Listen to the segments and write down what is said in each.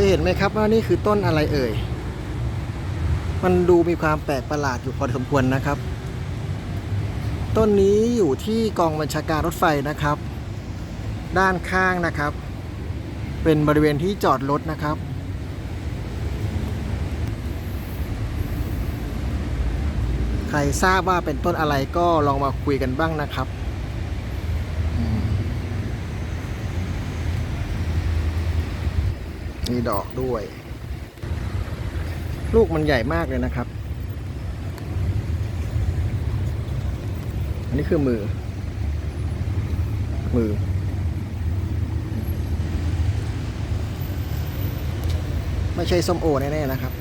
ยเห็นไหมครับว่านี่คือต้นอะไรเอ่ย มันดูมีความแปลกประหลาดอยู่พอสมควรนะครับ ต้นนี้อยู่ที่กองบัญชาการรถไฟนะครับ ด้านข้างนะครับ เป็นบริเวณที่จอดรถนะครับใครทราบว่าเป็นต้นอะไรก็ลองมาคุยกันบ้างนะครับอืม มีดอกด้วย ลูกมันใหญ่มากเลยนะครับ อันนี้คือมือ มือ ไม่ใช่ส้มโอแน่ๆนะครับ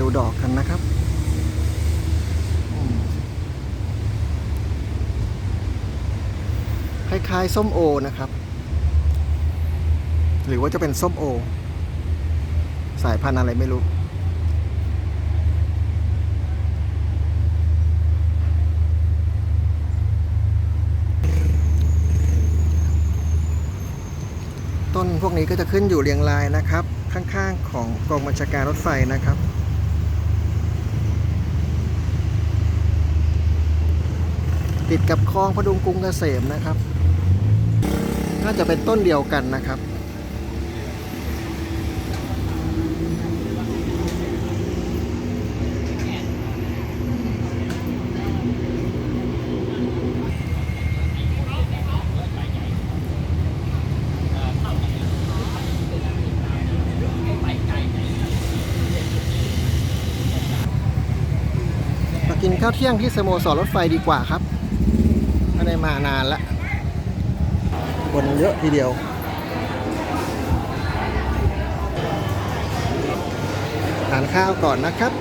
ดูดอกกันนะครับคล้ายๆ ส้มโอนะครับ หรือว่าจะเป็นส้มโอ สายพันธุ์อะไรไม่รู้ ต้นพวกนี้ก็จะขึ้นอยู่เรียงรายนะครับ ข้างๆ ของกองบัญชาการรถไฟนะครับ ติดกับคลองพดุงกรุงเกษมนะครับ น่าจะเป็นต้นเดียวกันนะครับ มากินข้าวเที่ยงที่สโมสรรถไฟดีกว่าครับ ไม่ได้มานานละคนเยอะทีเดียวทานข้าวก่อนนะครับ